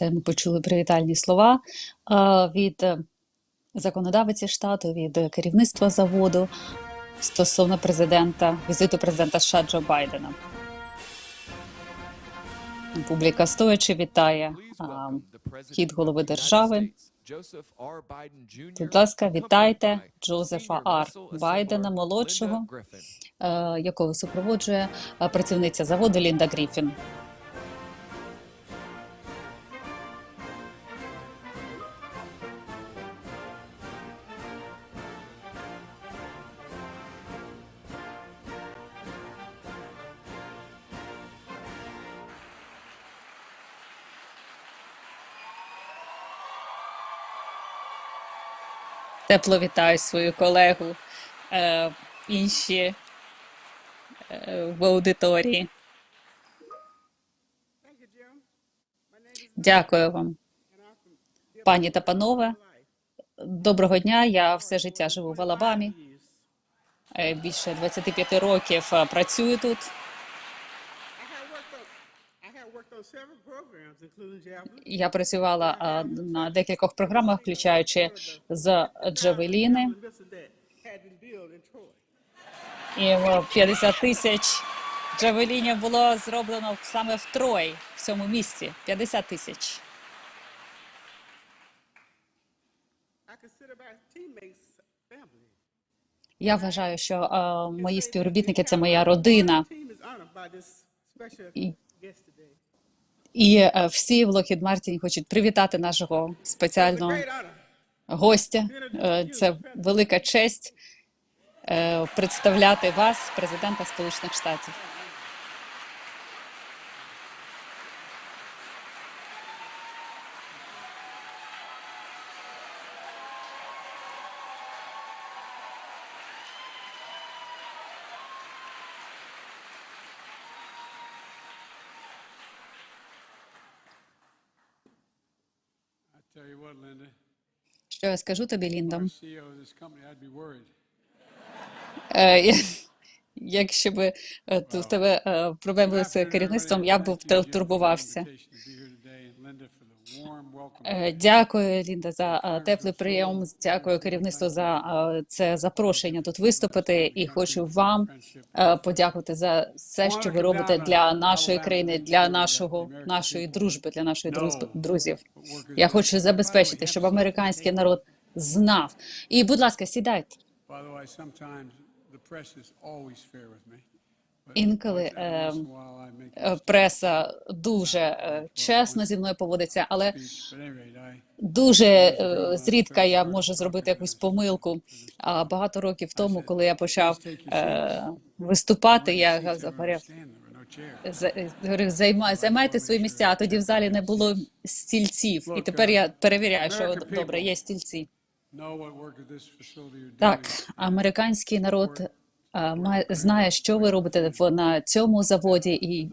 Це ми почули привітальні слова від е, законодавиці штату, від керівництва заводу стосовно президента, візиту президента США Джо Байдена. Публіка стоячи вітає а, хід голови держави. Будь ласка, вітайте Джозефа Ар Байдена молодшого, е, якого супроводжує е, працівниця заводу Лінда Гріфін. Тепло вітаю свою колегу, е, інші е, в аудиторії. Дякую вам, пані та панове. Доброго дня. Я все життя живу в Алабамі. Е, Більше 25 років е, працюю тут. Я працювала на декількох програмах, включаючи з Джавеліни. І е, 50 тисяч джавелінів було зроблено саме в Трой, в цьому місці. 50 тисяч. Я вважаю, що е, мої співробітники це моя родина. І, і е, всі в Lockheed Martin хочуть привітати нашого спеціального гостя. Е, Це велика честь е, представляти вас, президента Сполучених Штатів. Що я скажу тобі, Ліндо? Е, Якщо б е, в тебе е, проблеми з керівництвом, я б турбувався. Дякую, Лінда, за е, теплий прийом. Дякую керівництву за е, це запрошення тут виступити. І хочу вам е, подякувати за все, що ви робите для нашої країни, для нашого нашої дружби, для нашої друзів. Я хочу забезпечити, щоб американський народ знав. І, будь ласка, сідайте. Інколи е, I make е, преса дуже е, чесно зі мною поводиться, але Дуже е, зрідка я можу зробити якусь помилку. А багато років тому, коли я почав е, виступати, я говорив, е, говорив, «Займа- займайте свої місця. А тоді в залі не було стільців. І тепер я перевіряю, що добре, є стільці. Так, американський народ е, знає, що ви робите на цьому заводі, і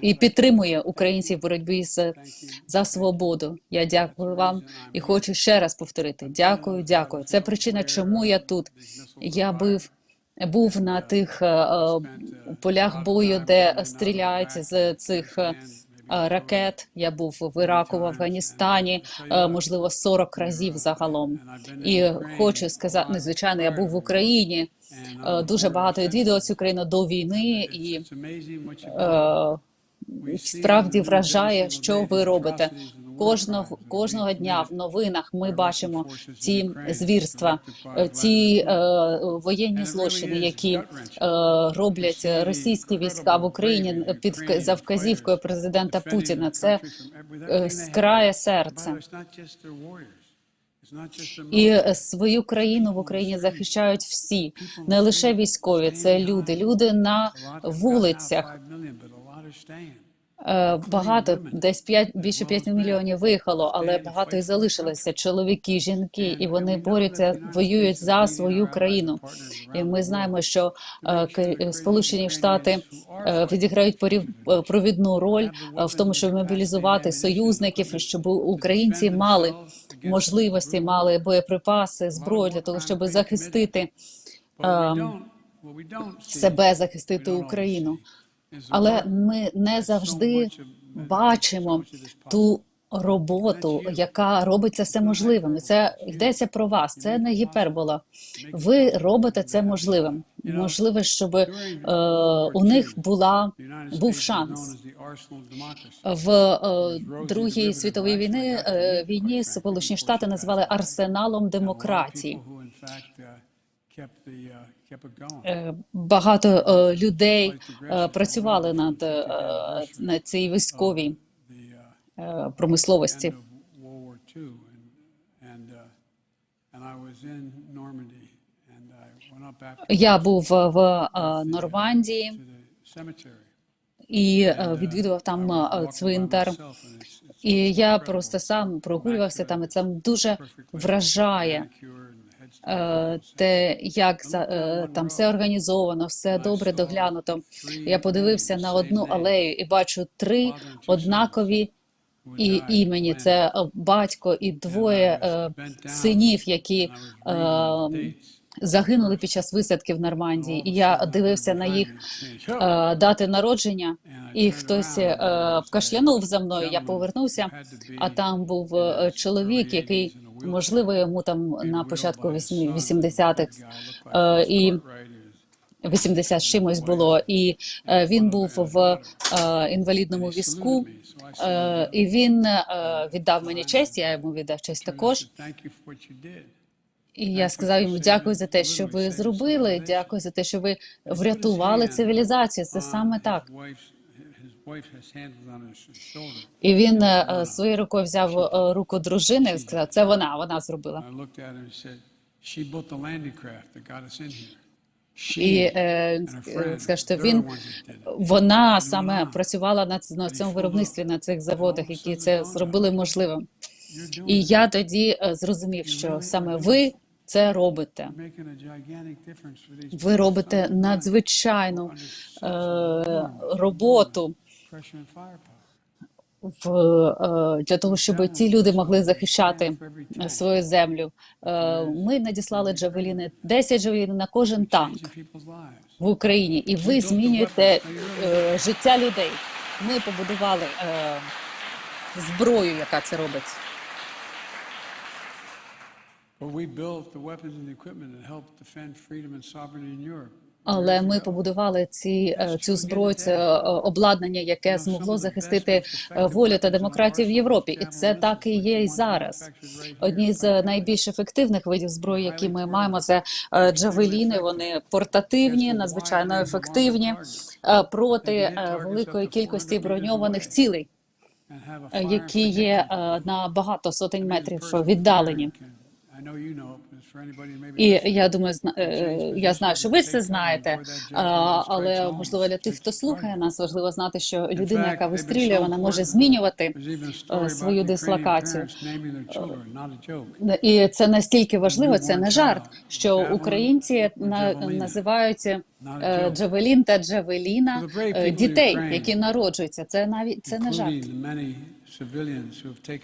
і підтримує українців в боротьбі з за свободу. Я дякую вам і хочу ще раз повторити: дякую, дякую. Це причина, чому я тут. Я бив. Був на тих е, е, полях бою, де стріляють з цих е, ракет. Я був в Іраку, в Афганістані, е, можливо, 40 разів загалом. І хочу сказати, незвичайно, я був в Україні. е, Дуже багато відвідував цю країну до війни, і е, справді вражає, що ви робите. Кожного кожного дня в новинах ми бачимо ці звірства, ці е, воєнні злочини, які е, роблять російські війська в Україні під за вказівкою президента Путіна. Це е, скрає серце. І свою країну в Україні захищають всі, не лише військові, це люди, люди на вулицях. Е, Багато десь 5, більше 5 мільйонів виїхало, але багато і залишилося. Чоловіки, жінки, і вони борються, воюють за свою країну. І ми знаємо, що е, Сполучені Штати е, відіграють е, провідну роль е, в тому, щоб мобілізувати союзників, щоб українці мали можливості, мали боєприпаси, зброю для того, щоб захистити е, себе, захистити Україну. Але ми не завжди бачимо ту роботу, яка робить це все можливим. І Це йдеться про вас. Це не гіпербола. Ви робите це можливим. Можливо, щоб е, у них була був шанс. В е, Другій світовій війни е, війні Сполучені Штати називали арсеналом демократії. Е, Багато е, людей е, працювали над, на цій військовій промисловості. Я був в Нормандії і відвідував там цвинтар. І я просто сам прогулювався там, і це дуже вражає те, як е, там все організовано, все добре доглянуто. Я подивився на одну алею і бачу три однакові і імені. Це е, батько і двоє е, синів, які е, загинули під час висадки в Нормандії. І я дивився на їх е, дати народження, і хтось е, вкашлянув за мною. Я повернувся, а там був е, чоловік, який можливо йому там на початку 80-х е, і 80 чимось було, і е, він був в е, інвалідному візку, е, і він е, віддав мені честь. Я йому віддав честь також. І я сказав йому дякую за те, що ви зробили. Дякую за те, що ви врятували цивілізацію. Це саме так. І він е, е, своєю рукою взяв е, руку дружини і сказав, це вона, вона зробила. І скажете, він вона саме працювала на, на цьому виробництві, на цих заводах, які це зробили можливим. І я тоді зрозумів, що саме ви це робите. Ви робите надзвичайну е, роботу. В е, для того, щоб ці люди могли захищати свою землю. Е, Ми надіслали джавеліни 10 джавелін на кожен танк в Україні, і ви змінюєте е, життя людей. Ми побудували зброю, яка це робить. But we built the weapons and equipment that helped defend freedom and sovereignty in Europe. Але ми побудували ці е, цю зброю, це е, обладнання, яке змогло захистити е, волю та демократію в Європі, і це так і є і зараз. Одні з найбільш ефективних видів зброї, які ми маємо, це джавеліни. Вони портативні, надзвичайно ефективні проти великої кількості броньованих цілей, які є на багато сотень метрів віддалені. І я думаю, е, я знаю, що ви це знаєте, але можливо для тих, хто слухає нас, важливо знати, що людина, яка вистрілює, вона може змінювати е, свою дислокацію. joke. І це настільки важливо, це не жарт, що українці на, називають е, Джавелін та Джавеліна е, дітей, які народжуються. Це навіть це не жарт.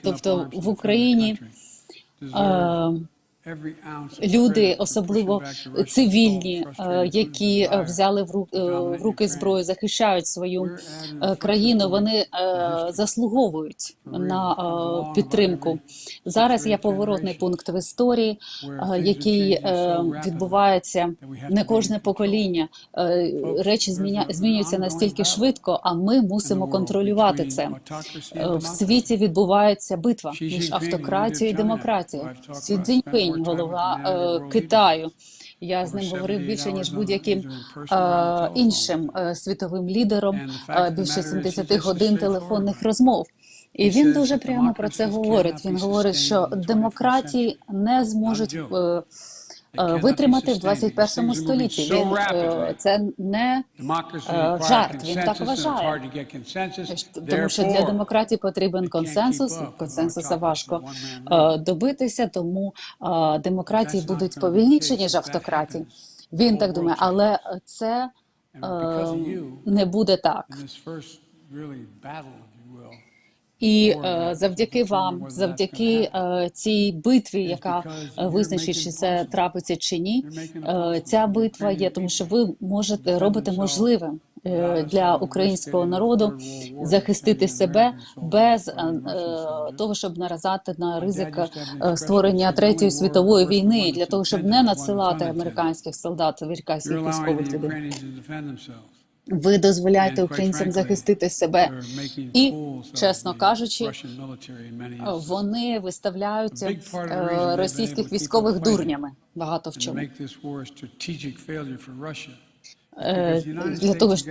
Тобто в Україні люди, особливо цивільні, е, які е, взяли в ру- е, в руки зброю, захищають свою країну. Вони заслуговують на підтримку. Зараз є поворотний пункт в історії, який відбувається не кожне покоління. Речі змінюються настільки швидко, а ми мусимо контролювати це. В світі відбувається битва між автократією і демократією. Сі Цзіньпинь, голова е, Китаю. Я з ним говорив більше ніж будь-яким е, іншим е, світовим лідером. Е, більше 70 годин телефонних розмов. І він дуже прямо про це говорить. Він говорить, що демократії не зможуть е, витримати в 21 столітті. Він е, це не Democracy жарт, він так вважає. тому, що для демократії потрібен консенсус. Консенсуса важко е, добитися, тому е, демократії будуть повільніші ніж автократії. Він так думає, але це е, не буде так. І е, завдяки вам, завдяки е, цій битві, яка визначить, чи це трапиться чи ні, е, ця битва є, тому що ви можете робити можливим для українського народу захистити себе без того, щоб наразати на ризик створення третьої світової війни, для того, щоб не надсилати американських солдат, американських військових the Ви дозволяєте українцям захистити себе, і чесно кажучи, вони виставляють е, російських військових дурнями. Багато в чому. Для того, ж-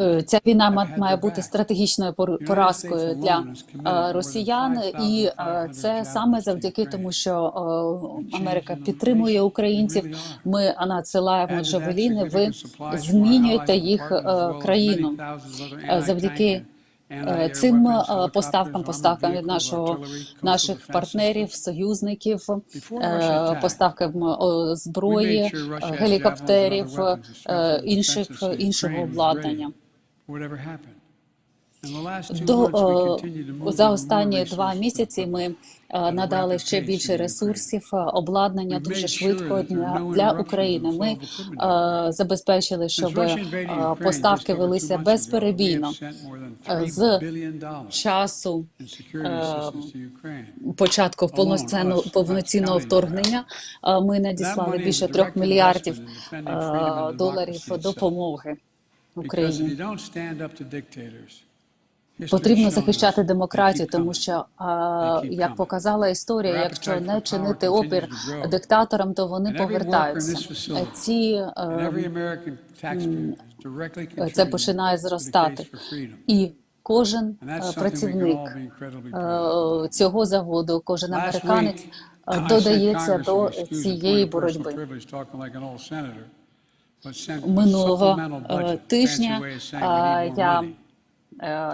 Е, Ця війна має бути стратегічною поразкою для е, росіян, і е, 5,500 це саме завдяки тому, що е, Америка підтримує українців. Ми надсилаємо джавеліни. Ви змінюєте їх е, країну Е, завдяки е, цим е, поставкам, поставкам від нашого наших партнерів, союзників, е, поставкам зброї, е, гелікоптерів, е, інших іншого обладнання. До е, за останні два місяці ми е, надали ще більше ресурсів, е, обладнання дуже швидко для, для України. Ми е, забезпечили, щоб е, поставки велися безперебійно have sent more than е, $3 з часу початку повноцінного вторгнення. е, Ми надіслали більше трьох мільярдів е, доларів допомоги Україні. Потрібно захищати демократію, тому що, а, як показала історія, якщо не чинити опір диктаторам, то вони повертаються. Е, Ці е, directly це починає зростати. І кожен е, працівник е, цього заводу, кожен американець е, додається до цієї боротьби. Минулого е, тижня е, я е,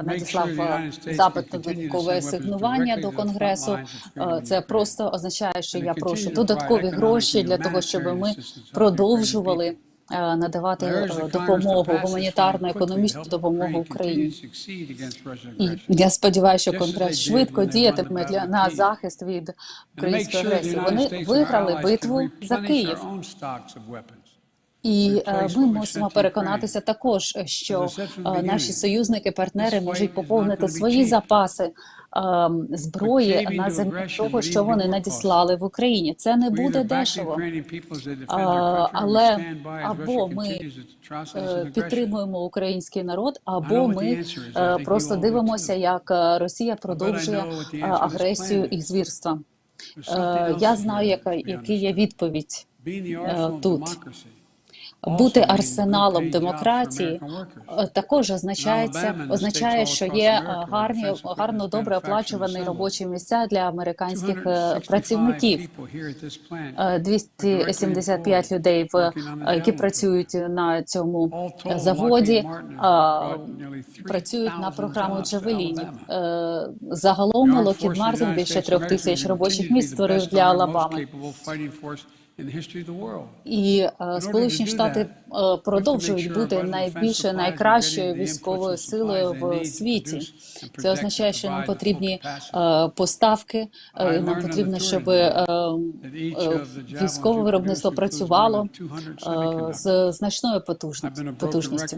надіслав е, запит на додаткове асигнування до Конгресу. Е, Це просто означає, що я прошу додаткові гроші для того, щоб ми продовжували е, надавати е, допомогу, гуманітарну, економічну допомогу Україні. І я сподіваюся, що Конгрес швидко діятиме для на захист від української агресії. Вони виграли битву за Київ. І е, ми мусимо переконатися також, що е, наші союзники, партнери можуть поповнити свої запаси ем, зброї на aggression того, що вони надіслали в Україні. Це не буде дешево. Але або ми е, підтримуємо український народ, або ми е, просто дивимося, як е, Росія продовжує е, агресію і звірства. Е, Я знаю, яка, який є відповідь. Е, тут. Бути арсеналом демократії е, також означається, означає, що є е, гарні, гарно добре оплачувані робочі місця для американських е, 265 працівників. people here at this plant Е, are directly 275 employed людей, в, е, які працюють на цьому заводі, е, працюють на 3,000 програму Джавелінів. Е, Загалом Мартін United більше трьох тисяч робочих місць створив для Алабами. І е, Сполучені Штати е, продовжують бути are найкращою військовою силою в світі. Це означає, що нам потрібні е, поставки, е, нам потрібно, щоб е, е, військове виробництво працювало more than 200 е, semiconductors. з значною потужністю.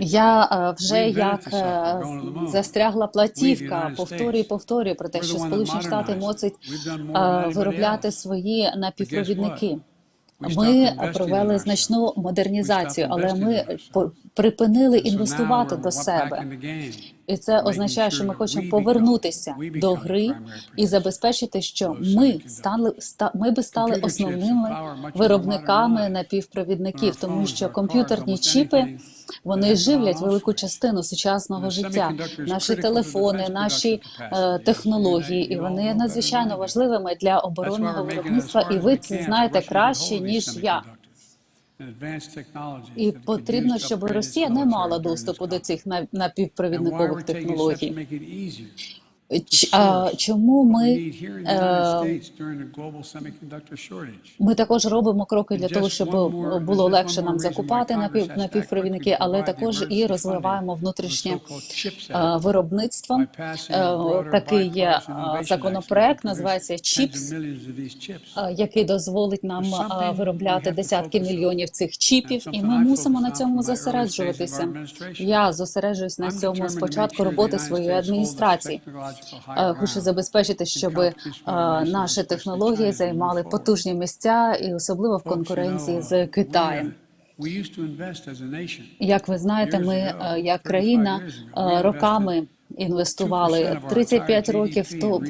Я е, вже як е, застрягла платівка, повторюю, повторюю про те, що Сполучені Штати е, anybody виробляти свої напівпровідники. Ми провели значну модернізацію, але ми припинили інвестувати до себе. І це означає, що ми хочемо повернутися до гри і забезпечити, що ми стали ста- ми би стали основними виробниками напівпровідників, тому що комп'ютерні чіпи вони живлять велику частину сучасного життя, наші телефони, наші е, технології, і вони є надзвичайно важливими для оборонного виробництва. І ви це знаєте краще ніж я. І потрібно, щоб Росія не мала доступу до цих напівпровідникових технологій. Чому ми, е, ми також робимо кроки для того, щоб було легше нам закупати напів, напівпровідники, але також і розвиваємо внутрішнє е, виробництво. Е, Такий є е, законопроект, називається ЧІПС. е, який дозволить нам е, виробляти десятки мільйонів цих чіпів, і ми мусимо на цьому зосереджуватися. Я зосереджуюсь на цьому determined з to make початку sure the роботи своєї адміністрації. Е, ground забезпечити, щоб е, наші технології займали потужні місця, і особливо в конкуренції з uh, Китаєм. uh. Як ви знаєте, ми е, як 35 країна е, роками інвестували 2% of our 35 entire років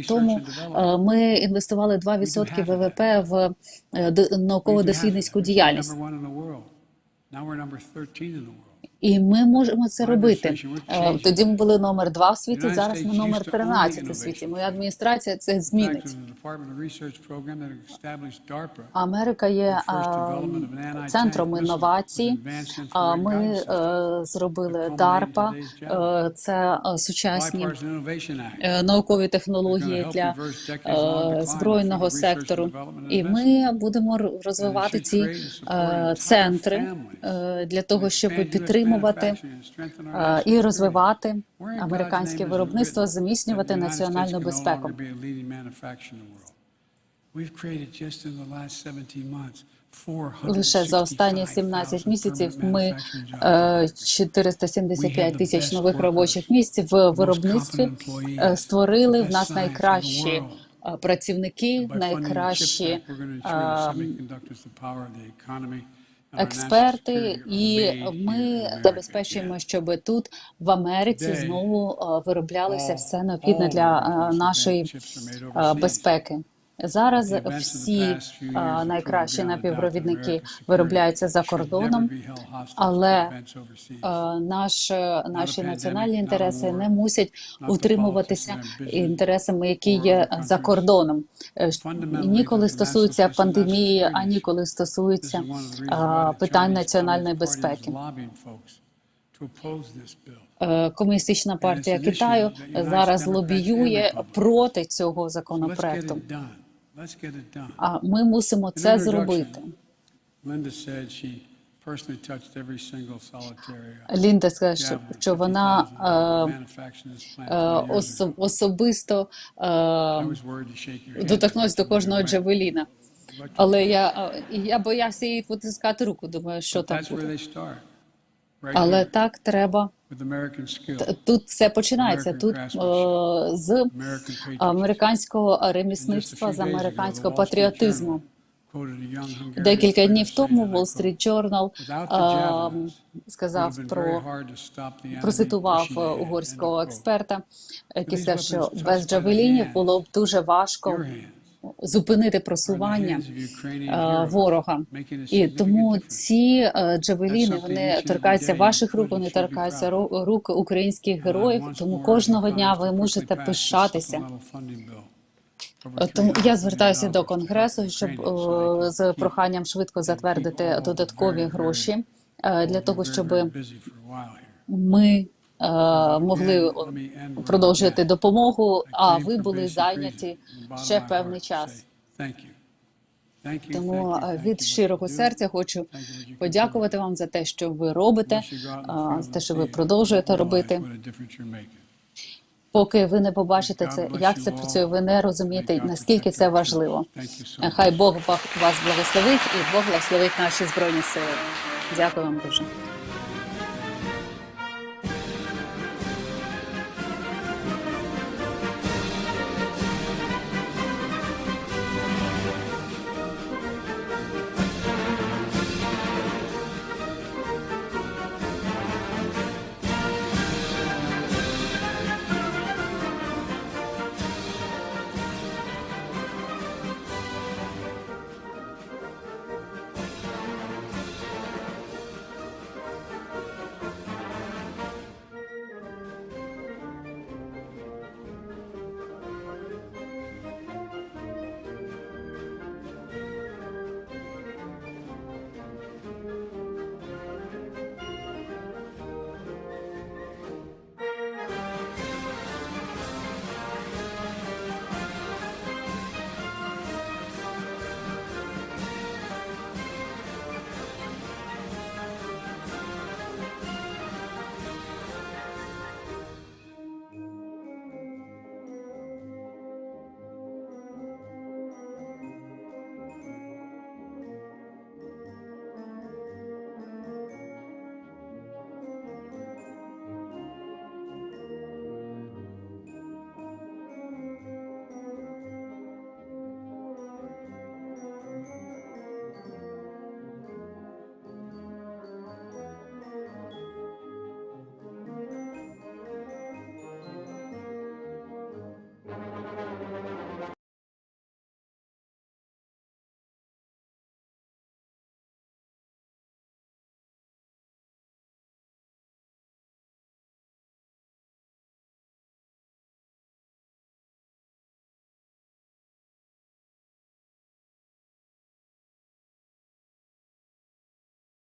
тому. е, Ми інвестували 2% half of ВВП в е, науково-дослідницьку діяльність. Number one in the world. Now we're number 13 in the world. І ми можемо це робити. Е, Тоді ми були номер два в світі, зараз ми номер used to 13 own у світі. Моя адміністрація це змінить. Америка є центром інновацій. Ми е, зробили DARPA, е, це е, сучасні е, наукові технології для е, збройного сектору. І ми будемо розвивати ці е, центри е, для того, щоб US підтримувати е, і розвивати американське виробництво, зміцнювати національну безпеку. longer be a leading manufacturer in the world? We've created just in the last 17 months Лише за останні 17 465,000 місяців ми manufacturing jobs. е, 475 тисяч нових робочих місць в виробництві е, створили. В нас найкращі е, працівники, найкращі е, експерти, і ми забезпечуємо, щоб тут в Америці знову е, вироблялося все необхідне для е, нашої е, безпеки. Зараз всі найкращі напівпровідники виробляються за кордоном, але наш, наші національні інтереси не мусять утримуватися інтересами, які є за кордоном. Е, Ні коли стосується пандемії, ані коли стосується питань національної безпеки. Е, Комуністична партія Китаю зараз лобіює проти цього законопроекту. А ми мусимо це зробити. Uh, Лінда сказала, що, що вона 50,000 е, manufactured in this plant е, 20 years осо- ago. особисто е, доторкнувся до кожного джавеліна. Але я, е, я боявся їй потискати руку. Думаю, що там буде. Але так треба. Тут все починається. Тут е, з американського ремісництва, з американського патріотизму. Декілька днів тому Wall Street Journal е, сказав про процитував е, угорського експерта, який сказав, що без джавелінів було б дуже важко зупинити просування е, ворога. І тому ці е, джавеліни вони торкаються ваших рук, вони торкаються рук українських героїв. Тому кожного дня ви можете пишатися. Е, Тому я $300 звертаюся до конгресу, щоб е, з проханням швидко затвердити додаткові гроші е, для того, щоб ми е, могли where I продовжити допомогу, а ви були зайняті ще певний час. Тому е, від щирого серця хочу подякувати вам за те, що ви робите, field за те, що ви продовжуєте робити. Поки ви не побачите це, як це працює, ви не розумієте, наскільки це важливо. Хай Бог вас благословить і Бог благословить наші збройні сили. Дякую вам дуже.